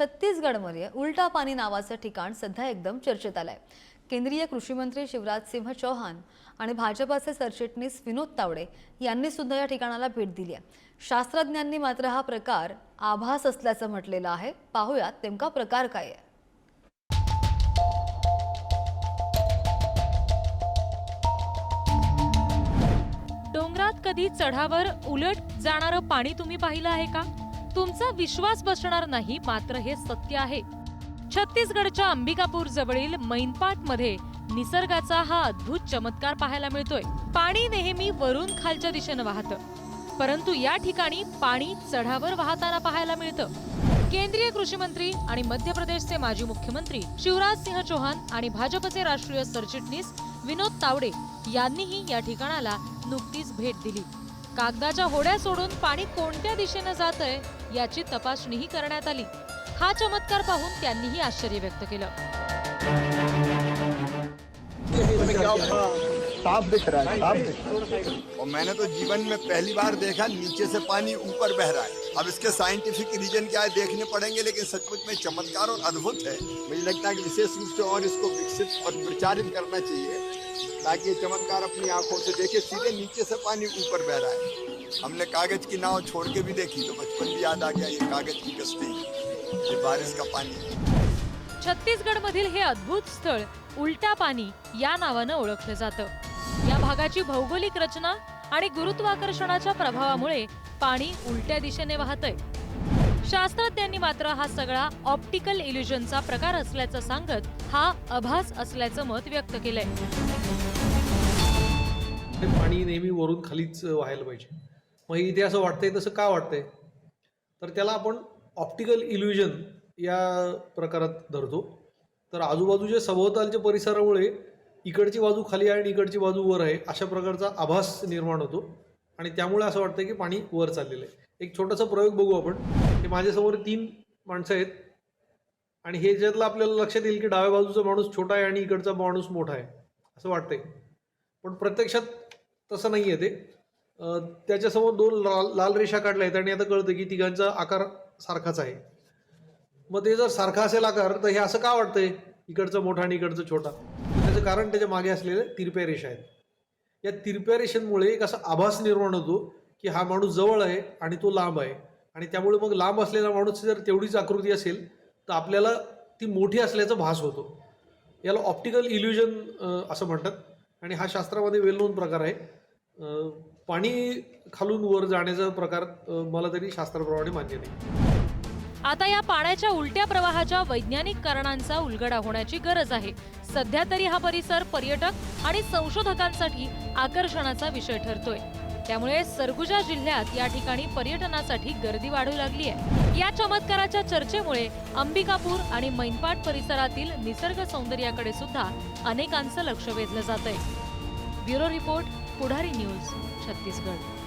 छत्तीसगडमध्ये उलटा पाणी नावाचं ठिकाण सध्या एकदम चर्चेत आलंय. केंद्रीय कृषी मंत्री शिवराज सिंह चौहान आणि भाजपाचे सरचिटणीस विनोद तावडे यांनी सुद्धा या ठिकाणाला भेट दिली आहे. शास्त्रज्ञांनी मात्र हा प्रकार आभास असल्याचं म्हटलेलं आहे. पाहूयात नेमका प्रकार काय आहे. डोंगरात कधी चढावर उलट जाणारं पाणी तुम्ही पाहिलं आहे का? तुमचा विश्वास बसणार नाही मात्र हे सत्य आहे. छत्तीसगडच्या अंबिकापूर जवळील मैनपाटमध्ये निसर्गाचा हा अद्भुत चमत्कार पाहायला मिळतोय. पाणी नेहमी वरून खालच्या दिशेनं वाहतं. परंतु या ठिकाणी पाणी चढावर वाहताना पाहायला मिळतं. केंद्रीय कृषी मंत्री आणि मध्य प्रदेशचे माजी मुख्यमंत्री शिवराज सिंह चौहान आणि भाजपचे राष्ट्रीय सरचिटणीस विनोद तावडे यांनीही या ठिकाणाला नुकतीच भेट दिली. कागदाच्या होड्या सोडून पाणी कोणत्या दिशेनं जात आहे याची तपासणीही करण्यात आली. हा चमत्कार पाहून त्यांनीही आश्चर्य व्यक्त केलं. साफ दिख रहा है साफ दिख रहा है। और मैंने तो जीवन में पहली बार देखा नीचे से पानी ऊपर बह रहा है। अब इसके साइंटिफिक रीजन क्या है देखने पड़ेंगे लेकिन सचमुच में चमत्कार और अद्भुत है। मुझे लगता है कि विशेष रूप से और इसको विकसित और प्रचारित करना चाहिए ताकि ये चमत्कार अपनी आंखों से देखे सीधे नीचे से पानी ऊपर बह रहा है। हमने कागज की नाव छोड़ के भी देखी तो बचपन भी याद आ गया ये कागज की कश्ती। ये बारिश का पानी। छत्तीसगड मधील हे अद्भुत स्थळ उलटा पाणी या नावानं ओळखलं जातं. भागाची भौगोलिक रचना आणि गुरुत्वाकर्षणाच्या प्रभावामुळे पाणी उलट्या दिशेने वाहतंय. शास्त्रज्ञांनी मात्र हा सगळा ऑप्टिकल इल्युजनचा प्रकार असल्याचं सांगत हा आभास असल्याचं मत व्यक्त केलंय. ते पाणी नेहमी वरून खालीच व्हायला पाहिजे. मग इथे असं वाटतंय तसं का वाटतंय? तर त्याला आपण ऑप्टिकल इल्युजन या प्रकारात धरतो. तर आजूबाजूच्या सभोवतालच्या परिसरामुळे इकडची बाजू खाली आहे आणि इकडची बाजू वर आहे अशा प्रकारचा आभास निर्माण होतो. आणि त्यामुळे असं वाटतं की पाणी वर चाललेलं आहे. एक छोटासा प्रयोग बघू आपण. हे माझ्यासमोर तीन माणसं आहेत. आणि हे ज्यातलं आपल्याला लक्षात येईल की डाव्या बाजूचा माणूस छोटा आहे आणि इकडचा माणूस मोठा आहे. असं वाटतंय. पण प्रत्यक्षात तसं नाही आहे ते त्याच्यासमोर दोन लाल लाल रेषा काढल्या आहेत आणि आता कळतं की तिघांचा आकार सारखाच आहे. मग ते जर सारखा असेल आकार तर हे असं का वाटतंय? इकडचं मोठा आणि इकडचं छोटा. त्याचं कारण त्याच्यामागे असलेल्या तिरप्या रेषा आहेत. या तिरप्या रेषांमुळे एक असा आभास निर्माण होतो की हा माणूस जवळ आहे आणि तो लांब आहे. आणि त्यामुळे मग लांब असलेला माणूस जर तेवढीच आकृती असेल तर आपल्याला ती मोठी असल्याचा भास होतो. याला ऑप्टिकल इल्युजन असं म्हणतात. आणि हा शास्त्रामध्ये वेल नोन प्रकार आहे. पाणी खालून वर जाण्याचा प्रकार मला तरी शास्त्राप्रमाणे मान्य नाही. आता या पाण्याच्या उलट्या प्रवाहाच्या वैज्ञानिक कारणांचा उलगडा होण्याची गरज आहे. सध्या तरी हा परिसर पर्यटक आणि संशोधकांसाठी आकर्षणाचा विषय ठरतोय. त्यामुळे सरगुजा जिल्ह्यात या ठिकाणी पर्यटनासाठी गर्दी वाढू लागली आहे. या चमत्काराच्या चर्चेमुळे अंबिकापूर आणि मैनपाट परिसरातील निसर्ग सौंदर्याकडे सुद्धा अनेकांचं लक्ष वेधलं जात आहे bureau report Pudhari news Chhattisgarh.